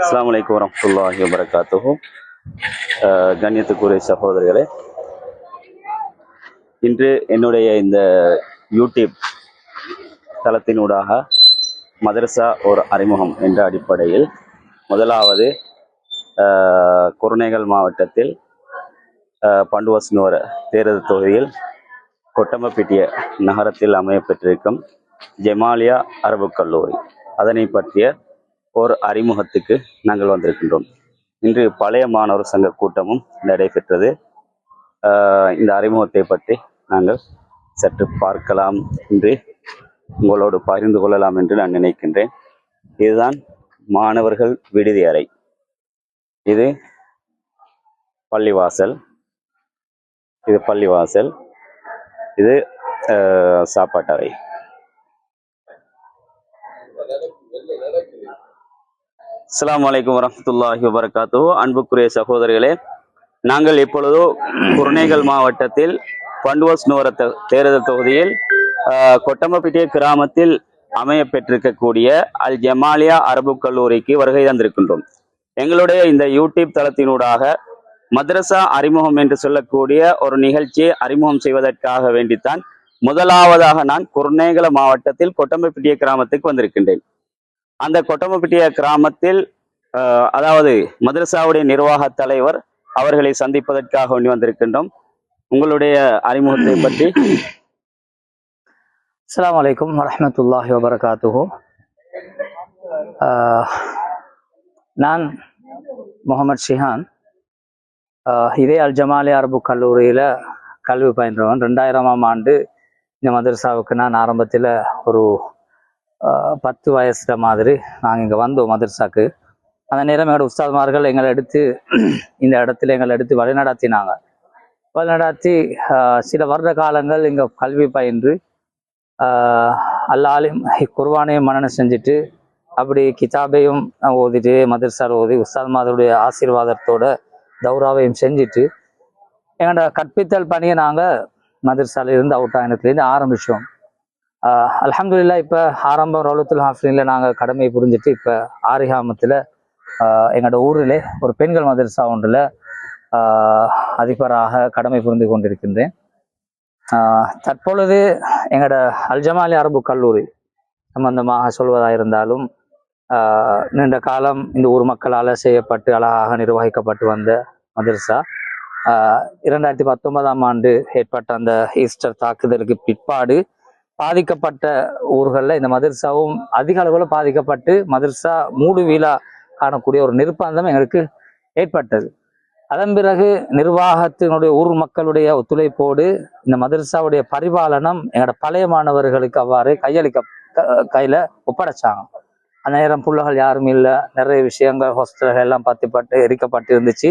அஸ்லாம் வலைக்கம் வரமத்துல்லாஹி வரகாத்துகும் கண்ணியத்துக்குரிய சகோதரர்களே இன்று என்னுடைய இந்த யூடியூப் தளத்தினூடாக மதரசா ஒரு அறிமுகம் என்ற அடிப்படையில் முதலாவது அஹ், குருநேகல் மாவட்டத்தில் அஹ், பண்டுவஸ்னோர தேர்தல் தொகுதியில் கொட்டம்பப்பிட்டிய நகரத்தில் அமையப்பெற்றிருக்கும் ஜெமாலியா அரபு கல்லூரி. அதனை பற்றிய ஒரு அறிமுகத்துக்கு நாங்கள் வந்திருக்கின்றோம். இன்று பழைய மாணவர் சங்க கூட்டமும் நடைபெற்றது. இந்த அறிமுகத்தை பற்றி நாங்கள் சற்று பார்க்கலாம் என்று உங்களோடு பகிர்ந்து கொள்ளலாம் என்று நான் நினைக்கின்றேன். இதுதான் மாணவர்கள் விடுதி அறை. இது பள்ளிவாசல். இது பள்ளிவாசல். இது ஆஹ் அஸ்லாம் வலைக்கம் வரமத்துல்லாஹி வபர்காத்தோ அன்புக்குரிய சகோதரிகளே நாங்கள் இப்பொழுதோ குருணைகள் மாவட்டத்தில் பண்டுவஸ் நூர தேர்தல் தொகுதியில் கொட்டம்பப்பிட்டிய கிராமத்தில் அமைய பெற்றிருக்கக்கூடிய அல் ஜமாலியா அரபு கல்லூரிக்கு வருகை தந்திருக்கின்றோம். எங்களுடைய இந்த யூடியூப் தளத்தினூடாக மதரசா அறிமுகம் என்று சொல்லக்கூடிய ஒரு நிகழ்ச்சியை அறிமுகம் செய்வதற்காக வேண்டித்தான் முதலாவதாக நான் குருநேகல மாவட்டத்தில் கொட்டம்பப்பிட்டிய கிராமத்துக்கு வந்திருக்கின்றேன். அந்த கொட்டமப்பிட்டிய கிராமத்தில் ஆஹ், அதாவது மதரசாவுடைய நிர்வாக தலைவர் அவர்களை சந்திப்பதற்காக வேண்டி வந்திருக்கின்றோம். உங்களுடைய அறிமுகத்தை பற்றி. அஸ்லாம் வலைக்கம் வரமத்துல்லாஹி வபரகாத்துஹு. ஆஹ், நான் முகமது ஷிஹான். ஆஹ், இதே அல் ஜமாலி அரபு கல்லூரியில் கல்வி பயின்றவன். ரெண்டாயிரமாம் ஆண்டு இந்த மதரசாவுக்கு நான் ஆரம்பத்தில் ஒரு பத்து வயசுல மாதிரி நாங்கள் இங்கே வந்தோம் மதர்சாக்கு. அந்த நேரம் எங்களோட உஸ்தாத்மார்கள் எங்களை எடுத்து இந்த இடத்துல எங்களை எடுத்து வழிநடத்தினாங்க. வழிநடாத்தி சில வருட காலங்கள் இங்கே கல்வி பயின்று அல்லாலையும் குர்வானையும் மனனம் செஞ்சுட்டு அப்படி கிதாபையும் ஓதிட்டு மதர்சார் ஓதி உஸ்தாத் மாதருடைய ஆசீர்வாதத்தோட தௌராவையும் செஞ்சுட்டு எங்களோட கற்பித்தல் பணியை நாங்கள் மதரசால அவுட் ஆகினத்துலேருந்து ஆரம்பித்தோம் அலமதுல்லா இப்போ ஆரம்பம் ரவுலத்துல் ஹாஃபினில் நாங்கள் கடமையை புரிஞ்சுட்டு இப்போ ஆரிஹாமத்தில் எங்களோட ஊரில் ஒரு பெண்கள் மதரசா ஒன்றில் அதிபராக கடமை புரிந்து கொண்டிருக்கின்றேன். தற்பொழுது எங்களோட அல்ஜமாலி அரபு கல்லூரி சம்பந்தமாக சொல்வதாக இருந்தாலும் நீண்ட காலம் இந்த ஊர் மக்களால் செய்யப்பட்டு அழகாக நிர்வகிக்கப்பட்டு வந்த மதரசா இரண்டாயிரத்தி பத்தொன்பதாம் ஆண்டு ஏற்பட்ட அந்த ஈஸ்டர் தாக்குதலுக்கு பிற்பாடு பாதிக்கப்பட்ட ஊர்களில் இந்த மதர்சாவும் அதிக அளவில் பாதிக்கப்பட்டு மதர்சா மூடு வீழா காணக்கூடிய ஒரு நிர்பந்தம் எங்களுக்கு ஏற்பட்டது. அதன் பிறகு நிர்வாகத்தினுடைய ஊர் மக்களுடைய ஒத்துழைப்போடு இந்த மதர்சாவுடைய பரிபாலனம் எங்களோட பழைய மாணவர்களுக்கு அவ்வாறு கையளிக்க கையில் ஒப்படைச்சாங்க. அந்த நேரம் புள்ளகள் யாரும் இல்லை. நிறைய விஷயங்கள் ஹாஸ்டல்கள் எல்லாம் பத்திப்பட்டு எரிக்கப்பட்டு இருந்துச்சு.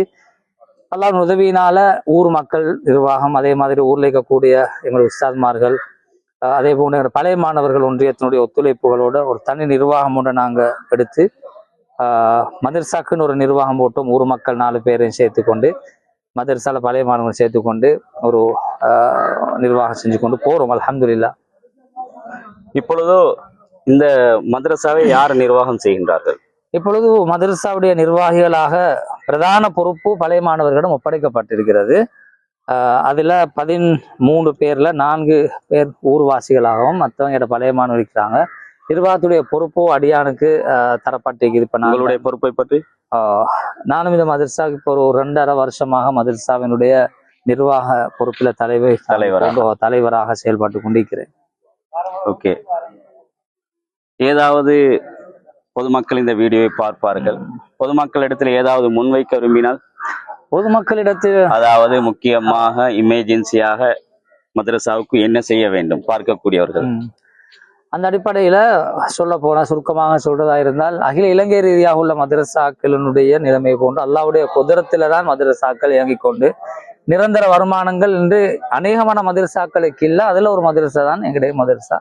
அல்லாஹ் உதவியினால ஊர் மக்கள் நிர்வாகம் அதே மாதிரி ஊரில் இருக்கக்கூடிய எங்களுடைய உஸ்தாத்மார்கள் அதே போன்று பழைய மாணவர்கள் ஒன்றியத்தினுடைய ஒத்துழைப்புகளோட ஒரு தனி நிர்வாகம் ஒன்று நாங்க எடுத்து மதரசாக்குன்னு ஒரு நிர்வாகம் போட்டோம். ஊர் மக்கள் நாலு பேரையும் சேர்த்துக்கொண்டு மதரசால பழைய மாணவர்கள் சேர்த்துக்கொண்டு ஒரு ஆஹ் நிர்வாகம் செஞ்சு கொண்டு போறோம். அல்ஹம்துலில்லாஹ் இப்பொழுது இந்த மதரசாவை யார் நிர்வாகம் செய்கின்றார்கள்? இப்பொழுது மதரசாவுடைய நிர்வாகிகளாக பிரதான பொறுப்பு பழைய மாணவர்களிடம் ஒப்படைக்கப்பட்டிருக்கிறது. அதுல பதிமூணு பேர்ல நான்கு பேர் ஊர்வாசிகளாகவும் மற்றவங்க பழைய மாணவர் இருக்கிறாங்க நிர்வாகத்துடைய பொறுப்பு அடியானுக்கு ஆஹ் தரப்பட்டிருக்குது. இப்ப நான் உங்களுடைய பொறுப்பை பற்றி? நானும் இந்த மதரசாவுக்கு இப்போ ஒரு ரெண்டரை வருஷமாக மதரசாவினுடைய நிர்வாக பொறுப்பில் தலைவர் தலைவராக. தலைவராக செயல்பட்டு கொண்டிருக்கிறேன். ஓகே. ஏதாவது பொதுமக்கள் இந்த வீடியோவை பார்ப்பார்கள்? பொதுமக்களிடத்தில் ஏதாவது முன்வைக்க விரும்பினால் பொதுமக்களிடத்தில் அதாவது முக்கியமாக இமேஜென்சியாக மதரசாவுக்கு என்ன செய்ய வேண்டும்? பார்க்கக்கூடியவர்கள். அந்த அடிப்படையில சொல்ல போனா சுருக்கமாக சொல்றதா இருந்தால் அகில இலங்கை ரீதியாக உள்ள மதரசாக்களினுடைய நிலைமை போன்று அல்லாவுடைய குதிரத்தில தான் மதரசாக்கள் இயங்கிக் கொண்டு நிரந்தர வருமானங்கள் என்று அநேகமான மதரசாக்களுக்கு இல்ல அதுல ஒரு மதரசா தான் எங்களுடைய மதரசா.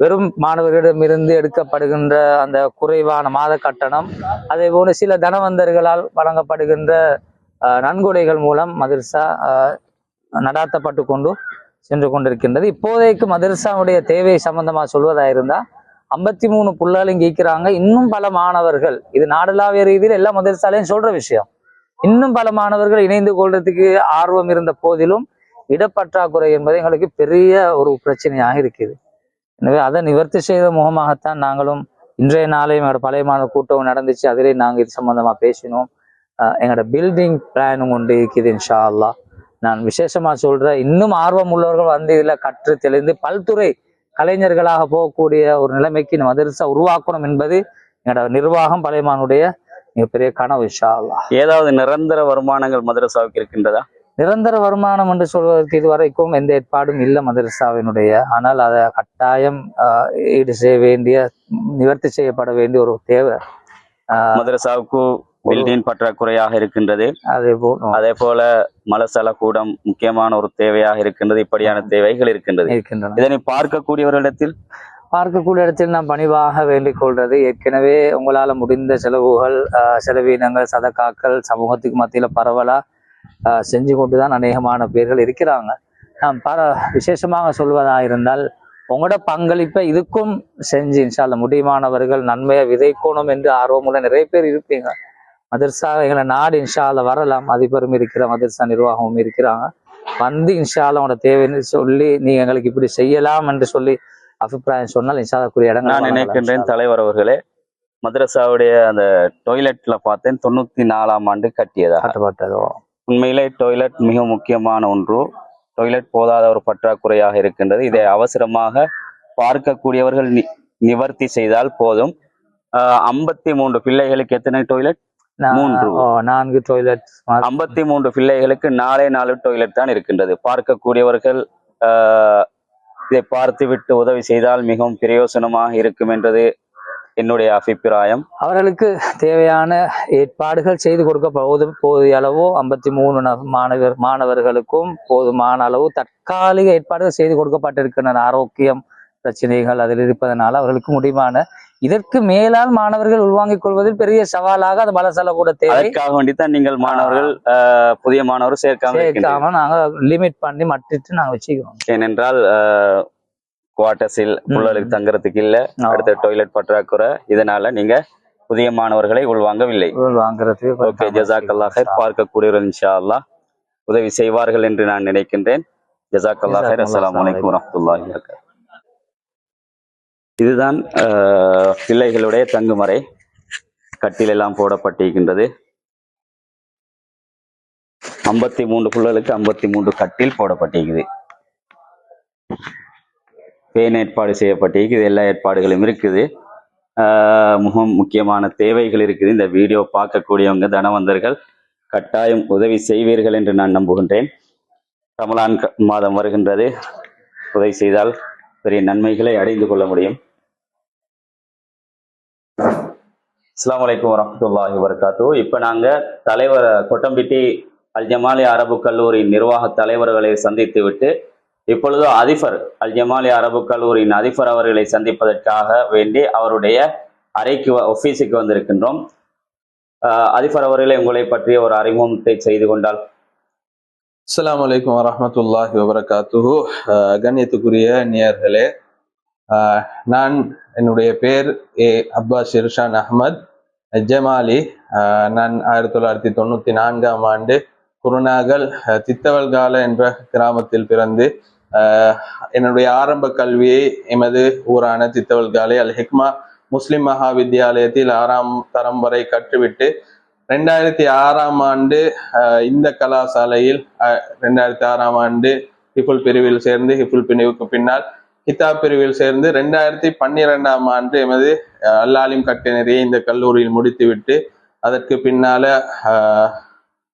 வெறும் மாணவர்களிடமிருந்து எடுக்கப்படுகின்ற அந்த குறைவான மாத கட்டணம் அதே போல சில தனவந்தர்களால் வழங்கப்படுகின்ற நன்கொடைகள் மூலம் மதர்சா அஹ், நடாத்தப்பட்டு கொண்டு சென்று கொண்டிருக்கின்றது. இப்போதைக்கு மதர்சாவுடைய தேவை சம்பந்தமாக சொல்வதா இருந்தா ஐம்பத்தி மூணு புள்ளாலையும் கேட்கிறாங்க இன்னும் பல மாணவர்கள் இது நாடளாவிய ரீதியில் எல்லா மதர்சாலையும் சொல்ற விஷயம். இன்னும் பல மாணவர்கள் இணைந்து கொள்றதுக்கு ஆர்வம் இருந்த போதிலும் இடப்பற்றாக்குறை என்பது எங்களுக்கு பெரிய ஒரு பிரச்சனையாக இருக்குது. எனவே அதை நிவர்த்தி செய்த முகமாகத்தான் நாங்களும் இன்றைய நாளையும் பழைய மாணவர் கூட்டம் நடந்துச்சு. அதிலே நாங்கள் இது சம்பந்தமா பேசினோம். எங்களோட பில்டிங் பிளானும் கொண்டு இருக்குது இன்ஷா நான் விசேஷமா சொல்றேன் இன்னும் ஆர்வம் உள்ளவர்கள் வந்து இதுல கற்று தெளிந்து பல்துறை கலைஞர்களாக போகக்கூடிய ஒரு நிலைமைக்கு இந்த மதரசா உருவாக்கணும் என்பது எங்களோட நிர்வாகம் பழையமானுடைய மிகப்பெரிய கனவு இன்ஷா ஏதாவது நிரந்தர வருமானங்கள் மதரசாவுக்கு இருக்கின்றதா? நிரந்தர வருமானம் என்று சொல்வதற்கு இதுவரைக்கும் எந்த ஏற்பாடும் இல்லை மதரசாவினுடைய ஆனால் அதை கட்டாயம் ஈடு செய்ய வேண்டிய நிவர்த்தி செய்யப்பட வேண்டிய ஒரு தேவை. மதரசாவுக்கு பில்டிங் பற்றாக்குறையாக இருக்கின்றது. அதே போல் அதே போல மலசல கூடம் முக்கியமான ஒரு தேவையாக இருக்கின்றது. இப்படியான தேவைகள் இருக்கின்றது. இருக்கின்றன. இதனை பார்க்கக்கூடியவர்களிடத்தில்? பார்க்கக்கூடிய இடத்தில் நாம் பணிவாக வேண்டிக் கொள்றது ஏற்கனவே உங்களால முடிந்த செலவுகள் செலவீனங்கள் சதக்காக்கள் சமூகத்துக்கு மத்தியில பரவலா ஆஹ், செஞ்சு கொண்டுதான் அநேகமான பேர்கள் இருக்கிறாங்க. நாம் பர விசேஷமாக சொல்வதா இருந்தால் உங்களோட பங்களிப்பை இதுக்கும் செஞ்சு இன்ஷால்ல முடியுமானவர்கள் நன்மையை விதைக்கணும் என்று ஆர்வமுள்ள நிறைய பேர் இருப்பீங்க. மதர்சா எங்களை நாடு இன்ஷால்ல வரலாம். அதிபரும் இருக்கிற மதர்சா நிர்வாகமும் இருக்கிறாங்க. வந்து இன்ஷால்ல உங்களோட தேவைன்னு சொல்லி நீங்க எங்களுக்கு இப்படி செய்யலாம் என்று சொல்லி அபிப்பிராயம் சொன்னால் இன்ஷால்லக்குரிய இடங்கள் நான் நினைக்கின்றேன் தலைவர் அவர்களே மதரசாவுடைய அந்த டொய்லெட்ல பார்த்தேன் தொண்ணூத்தி நாலாம் ஆண்டு கட்டியதா. காட்டப்பட்டதோ உண்மையிலே டொய்லெட் மிக முக்கியமான ஒன்று. டொய்லெட் போதாத ஒரு பற்றாக்குறையாக இருக்கின்றது. இதை அவசரமாக பார்க்கக்கூடியவர்கள் நி- நிவர்த்தி செய்தால் போதும். ஐம்பத்தி மூன்று பிள்ளைகளுக்கு எத்தனை டொய்லெட் நா- மூன்று. நான்கு டாய்லெட் ஐம்பத்தி மூன்று பிள்ளைகளுக்கு நாலே நாலு டொய்லெட் தான் இருக்கின்றது. பார்க்கக்கூடியவர்கள் இதை பார்த்துவிட்டு உதவி செய்தால் மிகவும் பிரயோசனமாக இருக்கும் என்றது என்னுடைய அபிப்பிராயம். அவர்களுக்கு தேவையான ஏற்பாடுகள் செய்து கொடுக்க போது போதிய அளவோ ஐம்பத்தி மூணு மாணவர் மாணவர்களுக்கும் போதுமான அளவு தற்காலிக ஏற்பாடுகள் செய்து கொடுக்கப்பட்டிருக்கின்றன. ஆரோக்கியம் பிரச்சனைகள் அதில் இருப்பதனால அவர்களுக்கு முடியுமான இதற்கு மேலால் மாணவர்கள் உள்வாங்கிக் கொள்வதில் பெரிய சவாலாக அது பலசல கூட தேவை. அதற்காக வேண்டித்தான் நீங்கள் மாணவர்கள் புதிய மாணவர் சேர்க்காம. சேர்க்காம நாங்க லிமிட் பண்ணி மட்டிட்டு நாங்க வச்சுக்கிறோம். ஏனென்றால் குவார்டர்ஸில் பிள்ளைகளுக்கு தங்குறதுக்கு இல்ல அடுத்த டாய்லெட் பற்றாக்குறை இதனால நீங்க புதிய மாணவர்களை உள்வாங்கவில்லை. வாங்குறதுக்கு ஓகே இன்ஷா அல்லாஹ் உதவி செய்வார்கள் என்று நான் நினைக்கின்றேன். அஸ்ஸலாமு அலைக்கும் வரஹ்மத்துல்லாஹி வபரகாத்துஹு இதுதான் பிள்ளைகளுடைய தங்குமறை. கட்டில் எல்லாம் போடப்பட்டிருக்கின்றது. ஐம்பத்தி மூன்று புள்ளலுக்கு ஐம்பத்தி மூன்று கட்டில் போடப்பட்டிருக்குது. பேன் ஏற்பாடு செய்யப்பட்டிருக்கு எல்லா ஏற்பாடுகளும் இருக்குது. முகம் மிகவும் முக்கியமான தேவைகள் இருக்குது. இந்த வீடியோ பார்க்கக்கூடியவங்க தனவந்தர்கள் கட்டாயம் உதவி செய்வீர்கள் என்று நான் நம்புகின்றேன். ரமலான் க- மாதம் வருகின்றது. உதவி செய்தால் பெரிய நன்மைகளை அடைந்து கொள்ள முடியும். அஸ்லாம் வலைக்கம் வரமத்துல்லாஹி வரகாத்து இப்போ நாங்கள் தலைவர் கொட்டம்பிட்டி அல் ஜமாலி அரபு கல்லூரி நிர்வாக தலைவர்களை சந்தித்து விட்டு இப்பொழுது அதிபர் அல் ஜமாலி அரபு கல்லூரியின் அதிபர் அவர்களை சந்திப்பதற்காக வேண்டி அவருடைய அறைக்கு வ- வந்திருக்கின்றோம். அதிபர் அவர்களை உங்களை பற்றிய ஒரு அறிமுகத்தை செய்து கொண்டால். அஸ்லாம் வலைக்கம் வரமத்துல்லாஹி வபரகாத்துஹு. கண்ணியத்துக்குரிய நேயர்களே நான் என்னுடைய பேர் ஏ அப்பாஸ் இர்ஷான் அஹ்மத் ஜமாலி. நான் ஆயிரத்தி தொள்ளாயிரத்தி தொண்ணூத்தி நான்காம் ஆண்டு குருநாகல் தித்தவல்கால என்ற கிராமத்தில் பிறந்து என்னுடைய ஆரம்ப கல்வியை எமது ஊரான தித்தவல்காலை அல் ஹிக்மா முஸ்லிம் மகா வித்தியாலயத்தில் ஆறாம் தரம் வரை கற்றுவிட்டு ரெண்டாயிரத்தி ஆறாம் ஆண்டு அஹ், இந்த கலாசாலையில் அஹ், ரெண்டாயிரத்தி ஆறாம் ஆண்டு ஹிஃபுல் பிரிவில் சேர்ந்து ஹிஃபுல் பிரிவுக்கு பின்னால் கிதாப் பிரிவில் சேர்ந்து ரெண்டாயிரத்தி பன்னிரெண்டாம் ஆண்டு எமது அல்லாலிம் கட்டினரியை இந்த கல்லூரியில் முடித்துவிட்டு அதற்கு பின்னால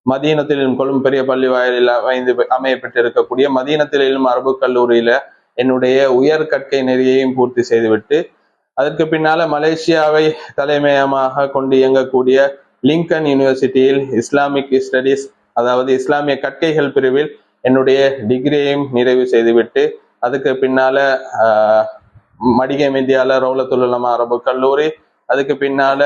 மதீனத்திலும் கொழும்பு பெரிய பள்ளி வாயிலில் அமைந்து அமையப்பட்டிருக்கக்கூடிய மதீனத்திலும் அரபு கல்லூரியில என்னுடைய உயர் கற்கை நெறியையும் பூர்த்தி செய்துவிட்டு அதற்கு பின்னால மலேசியாவை தலைமையமாக கொண்டு இயங்கக்கூடிய லிங்கன் யூனிவர்சிட்டியில் இஸ்லாமிக் ஸ்டடீஸ் அதாவது இஸ்லாமிய கற்கைகள் பிரிவில் என்னுடைய டிகிரியையும் நிறைவு செய்துவிட்டு அதுக்கு பின்னால மடிகை மிந்தியால ரவுலத்துல் அரபு கல்லூரி அதுக்கு பின்னால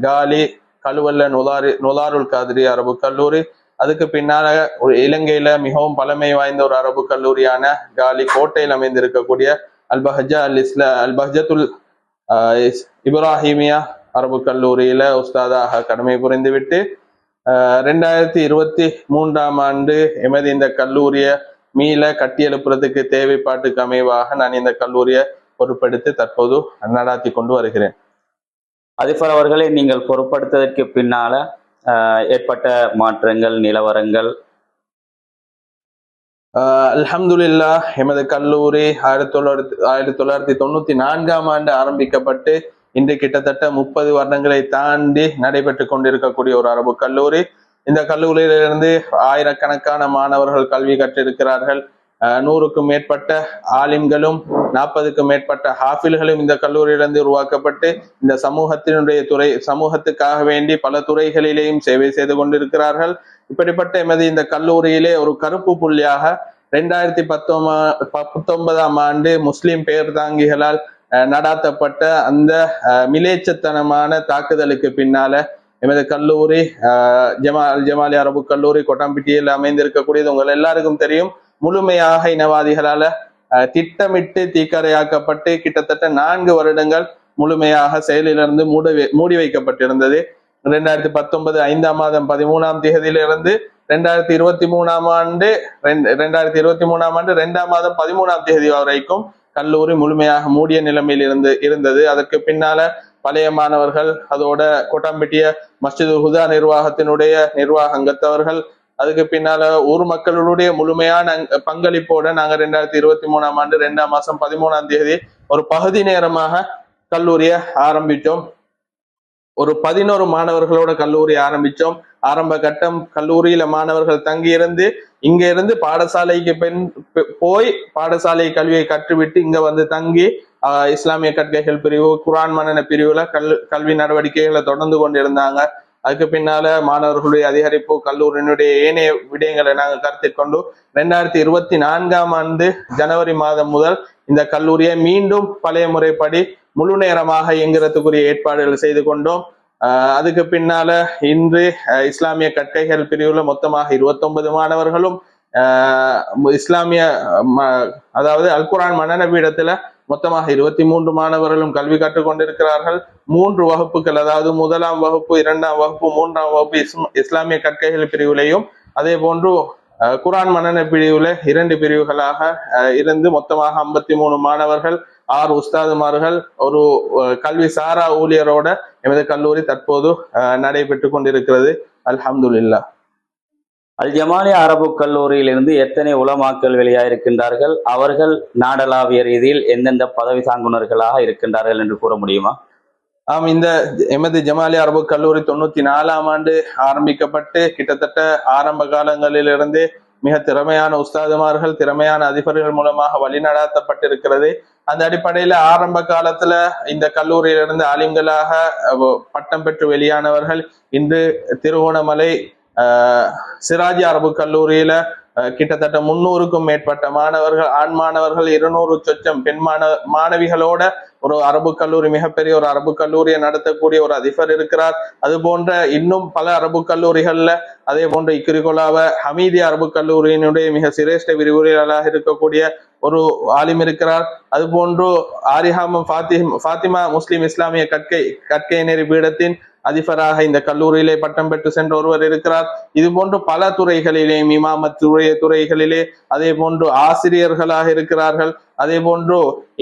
காலி கழுவல்ல நுதாரி நுதாருல் காதிரி அரபு கல்லூரி அதுக்கு பின்னால ஒரு இலங்கையில மிகவும் பழமை வாய்ந்த ஒரு அரபு கல்லூரியான காலி கோட்டையில் அமைந்திருக்கக்கூடிய அல்பஹஜா அல் இஸ்லா அல்பஹஜத்துல் இப்ராஹிமியா அரபு கல்லூரியில உஸ்தாதாக கடமை புரிந்துவிட்டு ரெண்டாயிரத்தி இருபத்தி மூன்றாம் ஆண்டு எமது இந்த கல்லூரியை மீள கட்டியெழுப்புறதுக்கு தேவைப்பாட்டுக்கு அமைவாக நான் இந்த கல்லூரியை பொறுப்பெடுத்து தற்போது நடாத்தி கொண்டு வருகிறேன். அதிபர் அவர்களை நீங்கள் பொறுப்படுத்ததற்கு பின்னால ஏற்பட்ட மாற்றங்கள் நிலவரங்கள்? ஆஹ் அல்ஹம்துலில்லா எமது கல்லூரி ஆயிரத்தி தொள்ளாயிரத்தி ஆயிரத்தி தொள்ளாயிரத்தி தொண்ணூத்தி நான்காம் ஆண்டு ஆரம்பிக்கப்பட்டு இன்று கிட்டத்தட்ட முப்பது வருடங்களை தாண்டி நடைபெற்று கொண்டிருக்கக்கூடிய ஒரு அரபு கல்லூரி. இந்த கல்லூரியிலிருந்து ஆயிரக்கணக்கான மாணவர்கள் கல்வி கற்றிருக்கிறார்கள். நூறுக்கும் மேற்பட்ட ஆலிம்களும் நாற்பதுக்கும் மேற்பட்ட ஹாஃபில்களும் இந்த கல்லூரியிலிருந்து உருவாக்கப்பட்டு இந்த சமூகத்தினுடைய துறை சமூகத்துக்காக வேண்டி பல துறைகளிலேயும் சேவை செய்து கொண்டிருக்கிறார்கள். இப்படிப்பட்ட எமது இந்த கல்லூரியிலே ஒரு கருப்பு புள்ளியாக ரெண்டாயிரத்தி பத்தொன்பா பத்தொன்பதாம் ஆண்டு முஸ்லிம் பெயர் தாங்கிகளால் நடாத்தப்பட்ட அந்த மிலேச்சத்தனமான தாக்குதலுக்கு பின்னால எமது கல்லூரி அஹ், ஜமா அல் ஜமாலி அரபு கல்லூரி கொட்டாம்பிட்டியில் அமைந்திருக்கக்கூடியது. உங்கள் எல்லாருக்கும் தெரியும் முழுமையாக இனவாதிகளால திட்டமிட்டு தீக்கரையாக்கப்பட்டு கிட்டத்தட்ட நான்கு வருடங்கள் முழுமையாக செயலிலிருந்து மூடி வை- மூடி வைக்கப்பட்டிருந்தது. ரெண்டாயிரத்தி பத்தொன்பது ஐந்தாம் மாதம் பதிமூணாம் தேதியிலிருந்து ரெண்டாயிரத்தி இருபத்தி மூணாம் ஆண்டு ரெண்டு- ரெண்டாயிரத்தி இருபத்தி மூணாம் ஆண்டு ரெண்டாம் மாதம் பதிமூணாம் தேதி வரைக்கும் கல்லூரி முழுமையாக மூடிய நிலைமையில் இருந்து இருந்தது. அதற்கு பின்னால பழைய மாணவர்கள் அதோட கோட்டாம்பட்டிய மஸ்ஜிது ஹுதா நிர்வாகத்தினுடைய நிர்வாக அங்கத்தவர்கள் அதுக்கு பின்னால ஊர் மக்களுடைய முழுமையான அங்க- பங்களிப்போட நாங்க ரெண்டாயிரத்தி இருபத்தி மூணாம் ஆண்டு ரெண்டாம் மாசம் பதிமூணாம் தேதி ஒரு பகுதி நேரமாக கல்லூரியை ஆரம்பித்தோம். ஒரு பதினோரு மாணவர்களோட கல்லூரி ஆரம்பிச்சோம் ஆரம்ப கட்டம் கல்லூரியில மாணவர்கள் தங்கியிருந்து இங்க இருந்து பாடசாலைக்கு பெண் போய் பாடசாலை கல்வியை கற்றுவிட்டு இங்க வந்து தங்கி இஸ்லாமிய கற்கைகள் பிரிவு குரான் மன்னன பிரிவுல கல் கல்வி நடவடிக்கைகளை தொடர்ந்து கொண்டிருந்தாங்க. அதுக்கு பின்னால மாணவர்களுடைய அதிகரிப்பு கல்லூரியினுடைய ஏனைய விடயங்களை நாங்கள் கருத்தில் கொண்டு ரெண்டாயிரத்தி இருபத்தி நான்காம் ஆண்டு ஜனவரி மாதம் முதல் இந்த கல்லூரியை மீண்டும் பழைய முறைப்படி முழு நேரமாக இயங்குறதுக்குரிய ஏற்பாடுகள் செய்து கொண்டோம். அதுக்கு பின்னால இன்று இஸ்லாமிய கற்கைகள் பிரிவுல மொத்தமாக 29 மாணவர்களும் இஸ்லாமிய ம- அதாவது அல்குரான் மன்னன பீடத்துல மொத்தமாக இருபத்தி மூன்று மாணவர்களும் கல்வி கற்றுக் கொண்டிருக்கிறார்கள் மூன்று வகுப்புகள் அதாவது முதலாம் வகுப்பு இரண்டாம் வகுப்பு மூன்றாம் வகுப்பு இஸ்லாமிய கற்கைகள் பிரிவிலையும் அதே போன்று அஹ், குரான் மன்னன பிரிவுல இரண்டு பிரிவுகளாக அஹ், இருந்து மொத்தமாக ஐம்பத்தி மூணு மாணவர்கள் ஆறு உஸ்தாதுமார்கள் ஒரு கல்வி சாரா ஊழியரோட எமது கல்லூரி தற்போது அஹ், நடைபெற்று கொண்டிருக்கிறது. அல்ஹம்துல்லா அல் ஜமாலி அரபு கல்லூரியிலிருந்து எத்தனை உலமாக்கள் வெளியாயிருக்கின்றார்கள்? அவர்கள் நாடளாவிய ரீதியில் எந்தெந்த பதவி தாங்குனர்களாக இருக்கின்றார்கள் என்று கூற முடியுமா? ஆம் இந்த எமது ஜமாலி அரபு கல்லூரி தொண்ணூத்தி நாலாம் ஆண்டு ஆரம்பிக்கப்பட்டு கிட்டத்தட்ட ஆரம்ப காலங்களிலிருந்து மிக திறமையான உஸ்தாதுமார்கள் திறமையான அதிபர்கள் மூலமாக வழிநடாத்தப்பட்டிருக்கிறது. அந்த அடிப்படையில ஆரம்ப காலத்துல இந்த கல்லூரியிலிருந்து ஆலிம்களாக பட்டம் பெற்று வெளியானவர்கள் இன்று திருவோணமலை சிராஜி அரபு கல்லூரியில கிட்டத்தட்ட முன்னூறுக்கும் மேற்பட்ட மாணவர்கள் ஆண் மாணவர்கள் இருநூறு சொச்சம் பெண் மாணவ மாணவிகளோட ஒரு அரபு கல்லூரி மிகப்பெரிய ஒரு அரபு கல்லூரியை நடத்தக்கூடிய ஒரு அதிபர் இருக்கிறார். அது போன்ற இன்னும் பல அரபு கல்லூரிகள்ல அதே போன்ற இக்கிரிகொலாவ ஹமீதி அரபு கல்லூரியினுடைய மிக சிரேஷ்ட விரிவுரையாளராக இருக்கக்கூடிய ஒரு ஆலிம் இருக்கிறார். அது போன்று ஆரிஹாமம் ஃபாத்தி ஃபாத்திமா முஸ்லிம் இஸ்லாமிய கற்கை கற்கை நெறி பீடத்தின் அதிபராக இந்த கல்லூரியிலே பட்டம் பெற்று சென்ற ஒருவர் இருக்கிறார். இது போன்று பல துறைகளிலே இமாமத் துறை துறைகளிலே அதே போன்று ஆசிரியர்களாக இருக்கிறார்கள். அதே போன்று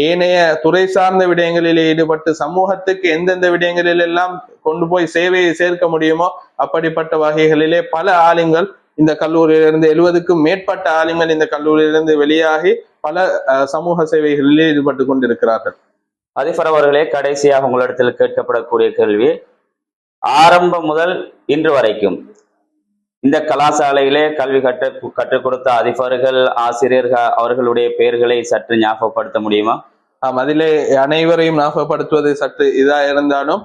ஏனைய துறை சார்ந்த விடயங்களிலே ஈடுபட்டு சமூகத்துக்கு எந்தெந்த விடயங்களில் எல்லாம் கொண்டு போய் சேவையை சேர்க்க முடியுமோ அப்படிப்பட்ட வகைகளிலே பல ஆலிம்கள் இந்த கல்லூரியிலிருந்து எழுபதுக்கும் மேற்பட்ட ஆலிம்கள் இந்த கல்லூரியிலிருந்து வெளியாகி பல சமூக சேவைகளிலே ஈடுபட்டு கொண்டிருக்கிறார்கள். அதிபர் அவர்களே கடைசியாக உங்களிடத்தில் கேட்கப்படக்கூடிய கேள்வி ஆரம்பம் முதல் இன்று வரைக்கும். இந்த கலாசாலையிலே கல்வி கற்ற கற்றுக் கொடுத்த அதிபர்கள் ஆசிரியர்கள் அவர்களுடைய பெயர்களை சற்று ஞாபகப்படுத்த முடியுமா? ஆம் அதிலே அனைவரையும் ஞாபகப்படுத்துவது சற்று இதா இருந்தாலும்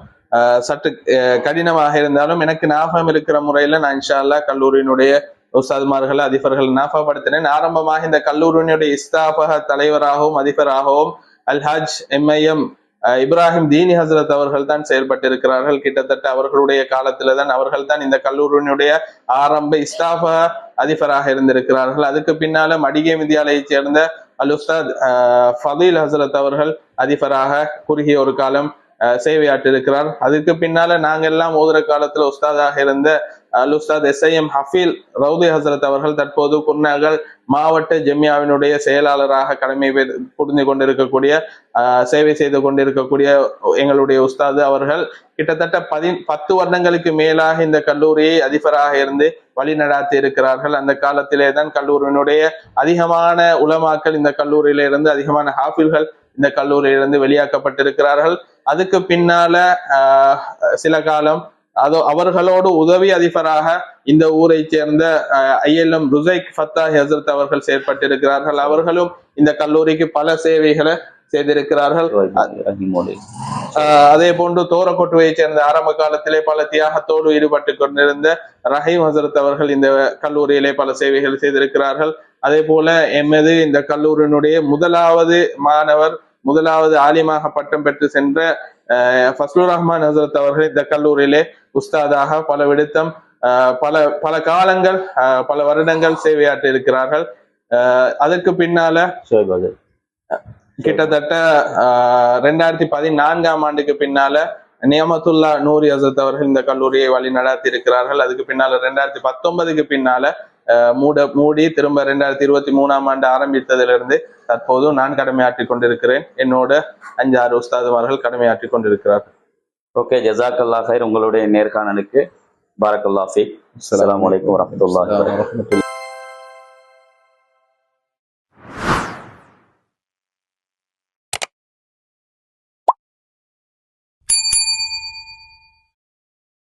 சற்று கடினமாக இருந்தாலும் எனக்கு ஞாபகம் இருக்கிற முறையில நான் இன்ஷால்லா கல்லூரியினுடைய உஸ்தாதுமார்கள் அதிபர்கள் ஞாபகப்படுத்தினேன். ஆரம்பமாக இந்த கல்லூரியினுடைய இஸ்தாபக தலைவராகவும் அதிபராகவும் அல்ஹாஜ் எம்ஐஎம் இப்ராஹிம் தீனி ஹசரத் அவர்கள் தான் செயல்பட்டிருக்கிறார்கள். கிட்டத்தட்ட அவர்களுடைய காலத்துல தான் அவர்கள் தான் இந்த கல்லூரியினுடைய ஆரம்ப இஸ்தாப அதிபராக இருந்திருக்கிறார்கள். அதுக்கு பின்னால மடிகை வித்யாலயை சேர்ந்த அல் உஸ்தாத் அஹ், ஃபதீல் ஹசரத் அவர்கள் அதிபராக குறுகிய ஒரு காலம் சேவையாற்றிருக்கிறார் அதுக்கு பின்னால நாங்கெல்லாம் ஓதுற காலத்துல உஸ்தாதாக இருந்த அல் Ustad S I M Hafeel Rawthi Hazrat அவர்கள் தற்போது குர்நாகல் மாவட்ட ஜெமியாவினுடைய செயலாளராக கடமை புரிந்து கொண்டிருக்கக்கூடிய சேவை செய்து கொண்டிருக்கக்கூடிய எங்களுடைய உஸ்தாது அவர்கள் கிட்டத்தட்ட பதி பத்து வருடங்களுக்கு மேலாக இந்த கல்லூரியை அதிபராக இருந்து வழி நடாத்தி இருக்கிறார்கள். அந்த காலத்திலே தான் கல்லூரியினுடைய அதிகமான உலமாக்கள் இந்த கல்லூரியிலிருந்து அதிகமான ஹாஃபில்கள் இந்த கல்லூரியிலிருந்து வெளியாக்கப்பட்டிருக்கிறார்கள். அதுக்கு பின்னால ஆஹ், சில காலம் அதோ அவர்களோடு உதவி அதிபராக இந்த ஊரை சேர்ந்த ஐஎல்எம் ருசைக் ஃபத்தா ஹசரத் அவர்கள் செயற்பட்டிருக்கிறார்கள். அவர்களும் இந்த கல்லூரிக்கு பல சேவைகளை செய்திருக்கிறார்கள். அதே போன்று தோரக்கொட்டுவையை சேர்ந்த ஆரம்ப காலத்திலே பல தியாகத்தோடு ஈடுபட்டு கொண்டிருந்த ரஹீம் ஹசரத் அவர்கள் இந்த கல்லூரியிலே பல சேவைகள் செய்திருக்கிறார்கள். அதே போல எமது இந்த கல்லூரியினுடைய முதலாவது மாணவர் முதலாவது ஆலிமாக பட்டம் பெற்று சென்ற ஃபஸ்லுர் ரஹ்மான் ஹசரத் அவர்கள் இந்த கல்லூரியிலே உஸ்தாதாக பல விடுத்தம் ஆஹ் பல பல காலங்கள் பல வருடங்கள் சேவையாற்றி இருக்கிறார்கள். அதற்கு பின்னால கிட்டத்தட்ட ஆஹ், ரெண்டாயிரத்தி பதினான்காம் ஆண்டுக்கு பின்னால நியமத்துல்லா நூரி அசத் அவர்கள் இந்த கல்லூரியை வழி நடத்தி இருக்கிறார்கள் அதுக்கு பின்னால ரெண்டாயிரத்தி பத்தொன்பதுக்கு பின்னால மூட மூடி திரும்ப ரெண்டாயிரத்தி இருபத்தி மூணாம் ஆண்டு ஆரம்பித்ததிலிருந்து தற்போது நான் கடமையாற்றி கொண்டிருக்கிறேன். என்னோட அஞ்சாறு உஸ்தாதுமார்கள் கடமையாற்றி கொண்டிருக்கிறார்கள். ஓகே ஜசாக்கல்லா ஹைர் உங்களுடைய நேர்காணலுக்கு பாரக்கல்லா ஃபீக். அஸ்ஸலாமு அலைக்கும் வரஹ்மத்துல்லாஹி வபரகாத்துஹு.